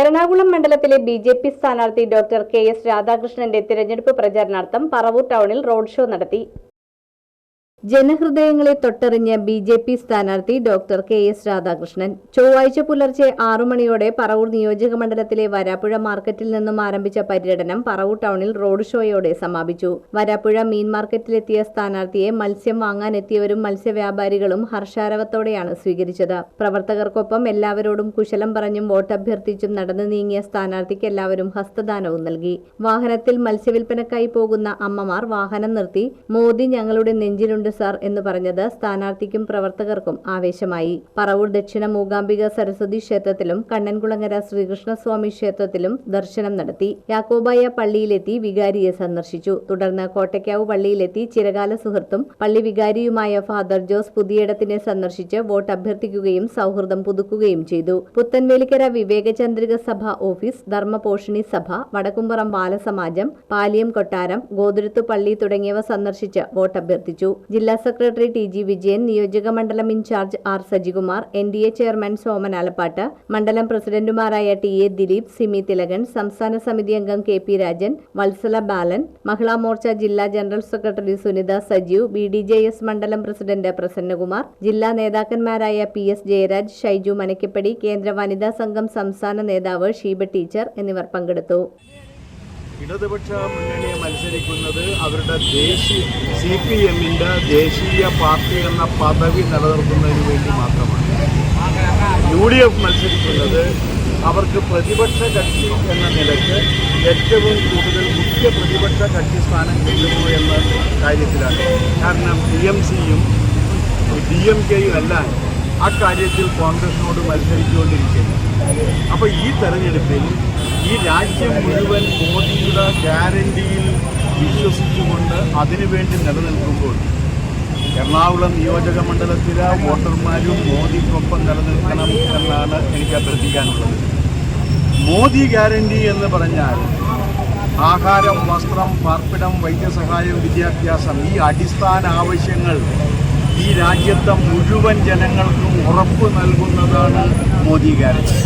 എറണാകുളം മണ്ഡലത്തിലെ B J P സ്ഥാനാർത്ഥി doctor K S രാധാകൃഷ്ണന്റെ തിരഞ്ഞെടുപ്പ് പ്രചാരണാർത്ഥം പറവൂർ ടൗണിൽ റോഡ് ഷോ നടത്തി. ജനഹൃദയങ്ങളെ തൊട്ടറിഞ്ഞ ബി ജെ പി സ്ഥാനാർത്ഥി ഡോക്ടർ കെ എസ് രാധാകൃഷ്ണൻ ചൊവ്വാഴ്ച പുലർച്ചെ ആറു മണിയോടെ പറവൂർ നിയോജക മണ്ഡലത്തിലെ വരാപ്പുഴ മാർക്കറ്റിൽ നിന്നും ആരംഭിച്ച പര്യടനം പറവൂർ ടൗണിൽ റോഡ് ഷോയോടെ സമാപിച്ചു. വരാപ്പുഴ മീൻ മാർക്കറ്റിലെത്തിയ സ്ഥാനാർത്ഥിയെ മത്സ്യം വാങ്ങാനെത്തിയവരും മത്സ്യവ്യാപാരികളും ഹർഷാരവത്തോടെയാണ് സ്വീകരിച്ചത്. പ്രവർത്തകർക്കൊപ്പം എല്ലാവരോടും കുശലം പറഞ്ഞും വോട്ടഭ്യർത്ഥിച്ചും നടന്നു നീങ്ങിയ സ്ഥാനാർത്ഥിക്ക് എല്ലാവരും ഹസ്തദാനവും നൽകി. വാഹനത്തിൽ മത്സ്യവിൽപ്പനക്കായി പോകുന്ന അമ്മമാർ വാഹനം നിർത്തി മോദി ഞങ്ങളുടെ നെഞ്ചിലുണ്ട് സാർ എന്ന് പറഞ്ഞത് സ്ഥാനാർത്ഥിക്കും പ്രവർത്തകർക്കും ആവേശമായി. പറവൂർ ദക്ഷിണ മൂകാംബിക സരസ്വതി ക്ഷേത്രത്തിലും കണ്ണൻകുളങ്ങര ശ്രീകൃഷ്ണസ്വാമി ക്ഷേത്രത്തിലും ദർശനം നടത്തി. യാക്കോബായ പള്ളിയിലെത്തി വികാരിയെ സന്ദർശിച്ചു. തുടർന്ന് കോട്ടയ്ക്കാവ് പള്ളിയിലെത്തി ചിരകാല സുഹൃത്തും പള്ളി വികാരിയുമായ ഫാദർ ജോസ് പുതിയിടത്തിനെ സന്ദർശിച്ച് വോട്ട് അഭ്യർത്ഥിക്കുകയും സൗഹൃദം പുതുക്കുകയും ചെയ്തു. പുത്തൻവേലിക്കര വിവേകചന്ദ്രിക സഭ ഓഫീസ് ധർമ്മപോഷിണി സഭ വടക്കുംപുറം ബാലസമാജം പാലിയം കൊട്ടാരം ഗോതിരുത്തു പള്ളി തുടങ്ങിയവ സന്ദർശിച്ച് വോട്ട് അഭ്യർത്ഥിച്ചു. ജില്ലാ സെക്രട്ടറി ടി ജി വിജയൻ നിയോജക മണ്ഡലം in charge R Sajikumar N D A chairman Soman Alappat മണ്ഡലം പ്രസിഡന്റുമാരായ ടി എ ദിലീപ് സിമി തിലകൻ സംസ്ഥാന സമിതി അംഗം കെ പി രാജൻ വത്സല ബാലൻ മഹിളാ മോർച്ച ജില്ലാ general secretary Sunitha Sajeev B D J S മണ്ഡലം പ്രസിഡന്റ് പ്രസന്നകുമാർ ജില്ലാ നേതാക്കന്മാരായ പി എസ് ജയരാജ് ഷൈജു മനക്കപ്പടി കേന്ദ്ര വനിതാ സംഘം സംസ്ഥാന നേതാവ് ഷീബ ടീച്ചർ എന്നിവർ പങ്കെടുത്തു. ഇടതുപക്ഷ മുന്നണിയെ മത്സരിക്കുന്നത് അവരുടെ ദേശീയ സി പി എമ്മിന്റെ ദേശീയ പാർട്ടി എന്ന പദവി നിലനിർത്തുന്നതിന് വേണ്ടി മാത്രമാണ്. യു ഡി എഫ് മത്സരിക്കുന്നത് അവർക്ക് പ്രതിപക്ഷ കക്ഷി എന്ന നിലയ്ക്ക് ഏറ്റവും കൂടുതൽ മുഖ്യ പ്രതിപക്ഷ കക്ഷി സ്ഥാനം കിട്ടുമോ എന്ന കാര്യത്തിലാണ്. കാരണം ഡി എം സിയും ഡി എം കെയും എല്ലാം അക്കാര്യത്തിൽ കോൺഗ്രസിനോട് മത്സരിച്ചുകൊണ്ടിരിക്കുന്നു. അപ്പോൾ ഈ തെരഞ്ഞെടുപ്പിൽ ഈ രാജ്യം മുഴുവൻ മോദിയുടെ ഗ്യാരണ്ടിയിൽ വിശ്വസിച്ചുകൊണ്ട് അതിനുവേണ്ടി നിലനിൽക്കുമ്പോൾ എറണാകുളം നിയോജക മണ്ഡലത്തിലെ വോട്ടർമാരും മോദിക്കൊപ്പം നിലനിൽക്കണം എന്നാണ് എനിക്ക് അഭ്യർത്ഥിക്കാനുള്ളത്. മോദി ഗ്യാരണ്ടി എന്ന് പറഞ്ഞാൽ ആഹാരം വസ്ത്രം പാർപ്പിടം വൈദ്യസഹായം വിദ്യാഭ്യാസം ഈ അടിസ്ഥാന ആവശ്യങ്ങൾ ഈ രാജ്യത്തെ മുഴുവൻ ജനങ്ങൾക്കും ഉറപ്പ് നൽകുന്നതാണ് മോദി ഗ്യാരണ്ടി.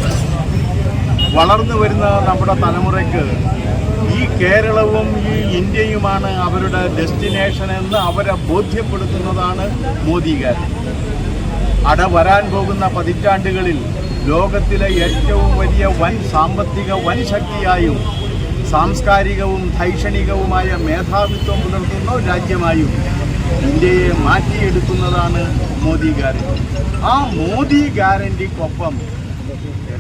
വളർന്നു വരുന്ന നമ്മുടെ തലമുറയ്ക്ക് ഈ കേരളവും ഈ ഇന്ത്യയുമാണ് അവരുടെ ഡെസ്റ്റിനേഷൻ എന്ന് അവരെ ബോധ്യപ്പെടുത്തുന്നതാണ് മോദി ഗ്യാരണ്ടി അട വരാൻ പോകുന്ന പതിറ്റാണ്ടുകളിൽ ലോകത്തിലെ ഏറ്റവും വലിയ വൻ സാമ്പത്തിക വൻ ശക്തിയായും സാംസ്കാരികവും ധൈഷണികവുമായ മേധാവിത്വം പുലർത്തുന്ന രാജ്യമായും ഇന്ത്യയെ മാറ്റിയെടുക്കുന്നതാണ് മോദി ഗ്യാരണ്ടി ആ മോദി ഗ്യാരണ്ടിക്കൊപ്പം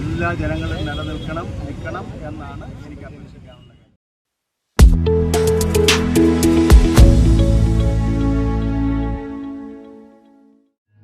എല്ലാ ജനങ്ങളും നിലനിൽക്കണം നിൽക്കണം എന്നാണ് എനിക്ക്